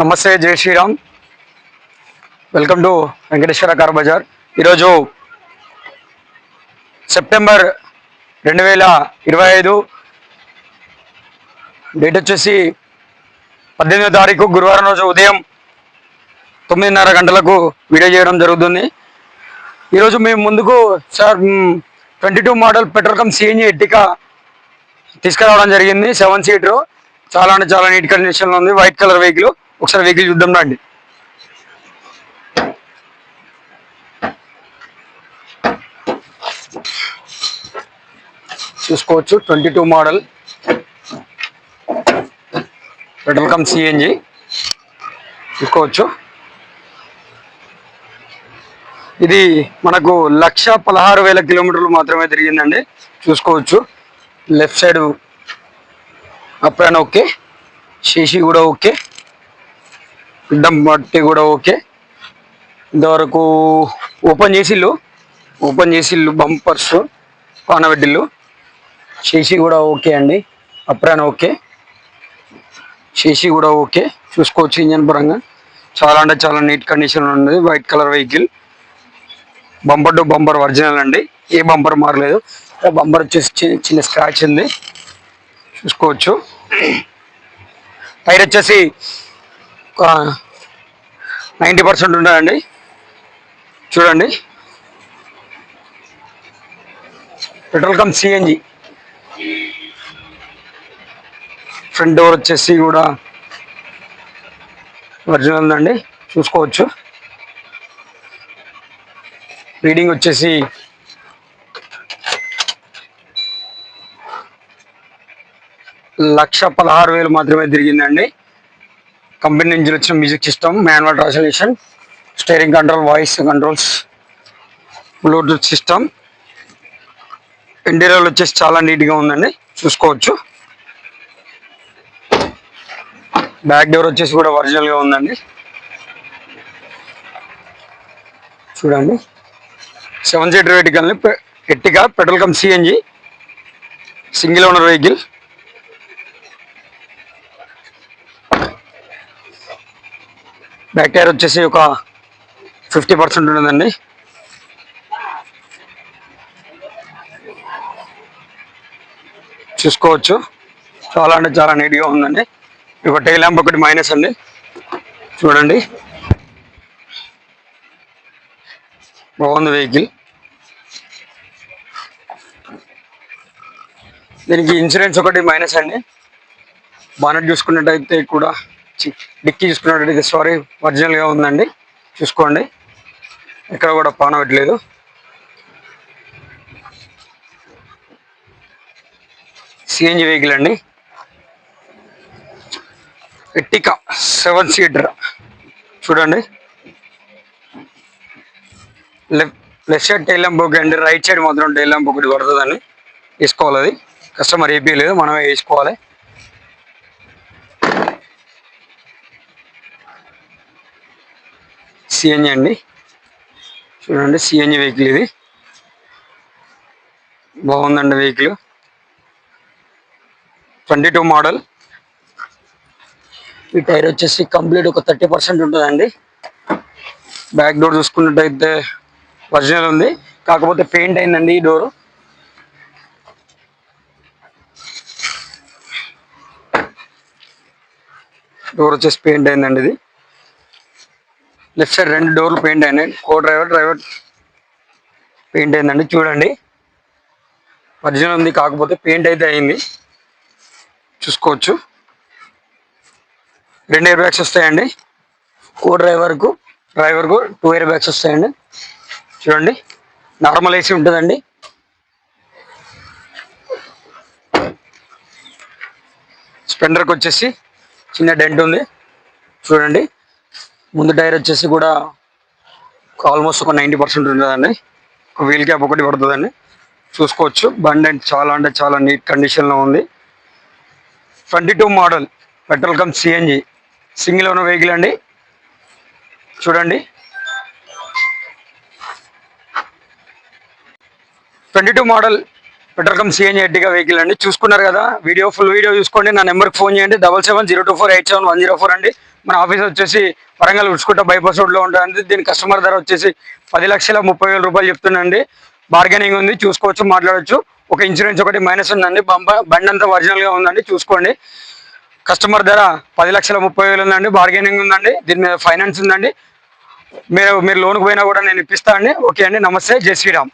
నమస్తే Jai Shriram. Welcome to Venkateswara car Bazaar. ఈరోజు September రెండు వేల ఇరవై ఐదు డేట్ వచ్చేసి పద్దెనిమిదో తారీఖు గురువారం రోజు ఉదయం తొమ్మిదిన్నర గంటలకు వీడియో చేయడం జరుగుతుంది. ఈరోజు మేము ముందుకు sir twenty two model petrol cum CNG Ertiga తీసుకురావడం జరిగింది. Seven seater. చాలా అంటే చాలా నీట్ కండిషన్లో ఉంది. వైట్ కలర్ వెహికల్ ఒకసారి వెహికల్ చూద్దాం రండి. చూసుకోవచ్చు twenty two model. Petrol cum CNG చూసుకోవచ్చు. ఇది మనకు లక్ష పదహారు వేల కిలోమీటర్లు మాత్రమే తిరిగిందండి. చూసుకోవచ్చు. Left side up and okay. Sesh కూడా ఓకే. దమ్ బట్టి కూడా ఓకే. ఇంతవరకు ఓపెన్ చేసిల్లు. ఓపెన్ చేసిల్లు బంపర్స్ పానబెట్టిల్లు చేసి కూడా ఓకే అండి. Apron okay. చేసి కూడా ఓకే. చూసుకోవచ్చు ఇంజన్ పరంగా. చాలా అంటే చాలా నీట్ కండిషన్ ఉన్నది. White colour vehicle bumper to bumper original అండి. ఏ బంపర్ మారలేదు. బంపర్ వచ్చేసి చిన్న స్క్రాచ్ ఉంది. చూసుకోవచ్చు. టైర్ వచ్చేసి నైంటీ పర్సెంట్ ఉన్నాయండి చూడండి. Petrol cum CNG front door వచ్చేసి కూడా ఒరిజినల్ ఉందండి. చూసుకోవచ్చు. రీడింగ్ వచ్చేసి లక్ష పదహారు వేలు మాత్రమే తిరిగిందండి. కంపెనీ నుంచి వచ్చిన music system manual translation steering control voice controls Bluetooth system. Interior వచ్చేసి చాలా నీట్గా ఉందండి చూసుకోవచ్చు. బ్యాక్ డోర్ వచ్చేసి కూడా ఒరిజినల్గా ఉందండి. చూడండి. సెవెన్ సీటర్ వెహికల్ని Ertiga petrol cum CNG single owner vehicle. Back tyre వచ్చేసి ఒక ఫిఫ్టీ పర్సెంట్ ఉంటుందండి. చూసుకోవచ్చు. చాలా అంటే చాలా నీట్గా ఉందండి. ఒక టైల్ ల్యాంప్ ఒకటి మైనస్ అండి. చూడండి. బాగుంది వెహికల్. దీనికి ఇన్సూరెన్స్ ఒకటి మైనస్ అండి. బానెట్ చూసుకున్నట్టయితే కూడా డిక్కీ చూసుకున్నట్టయితే సారీ ఒరిజినల్గా ఉందండి. చూసుకోండి. ఎక్కడ కూడా పాన పెట్టలేదు సిఎన్జి వెహికల్ అండి. Ertiga seven seater. చూడండి. Left left side tail lamp book అండి. రైట్ సైడ్ మాత్రం టైలం బుక్ పడుతుందండి. వేసుకోవాలి అది. కస్టమర్ ఏపీ లేదు. మనమే వేసుకోవాలి. సిఎన్జి అండి. చూడండి సిఎన్జి వెహికల్ ఇది. బాగుందండి వెహికల్. Twenty two model. ఈ టైర్ వచ్చేసి కంప్లీట్ ఒక థర్టీ పర్సెంట్ ఉంటుందండి. బ్యాక్ డోర్ చూసుకున్నట్టయితే ఒరిజినల్ ఉంది. కాకపోతే పెయింట్ అయిందండి ఈ డోర్. డోర్ వచ్చేసి పెయింట్ అయిందండి ఇది. లెఫ్ట్ సైడ్ రెండు డోర్లు పెయింట్ అయినాయి. కో డ్రైవర్ డ్రైవర్ పెయింట్ అయిందండి. చూడండి. ఒరిజినల్ ఉంది కాకపోతే పెయింట్ అయితే అయింది. చూసుకోవచ్చు. రెండు ఇయర్ బ్యాగ్స్ వస్తాయండి. కో డ్రైవర్కు డ్రైవర్కు టూ ఇయర్ బ్యాగ్స్ వస్తాయండి. చూడండి. నార్మల్ ఏసీ ఉంటుందండి. స్పెండర్కి వచ్చేసి చిన్న డెంట్ ఉంది. చూడండి. ముందు టైర్ వచ్చేసి కూడా ఆల్మోస్ట్ ఒక నైంటీ పర్సెంట్ ఉంటుందండి ఒక వీల్ క్యాప్ ఒకటి పడుతుందండి. చూసుకోవచ్చు. బండి అంటే చాలా అంటే చాలా నీట్ కండిషన్లో ఉంది. Twenty two model. Petrol cum CNG single ఉన్న వెహికల్ అండి. చూడండి. Twenty two model petrol cum CNG Ertiga vehicle అండి. చూసుకున్నారు కదా వీడియో ఫుల్ వీడియో చూసుకోండి. నా నెంబర్కి ఫోన్ చేయండి. Double seven zero two four eight seven one zero four అండి. మన ఆఫీస్ వచ్చేసి వరంగల్ ఉడుచుకుంట బైపాస్ రోడ్లో ఉంటుంది దీని కస్టమర్ ధర వచ్చేసి పది లక్షల ముప్పై వేల రూపాయలు చెప్తున్నాండి బార్గెనింగ్ ఉంది చూసుకోవచ్చు మాట్లాడవచ్చు ఒక ఇన్సూరెన్స్ ఒకటి మైనస్ ఉందండి. బంప బండి అంతా ఒరిజినల్గా ఉందండి చూసుకోండి. కస్టమర్ ధర పది లక్షల ముప్పై వేలు ఉందండి. బార్గెనింగ్ ఉందండి. దీని మీద ఫైనాన్స్ ఉందండి. మీరు మీరు లోన్కి పోయినా కూడా నేను ఇప్పిస్తా అండి. ఓకే అండి. నమస్తే. జై శ్రీరామ్.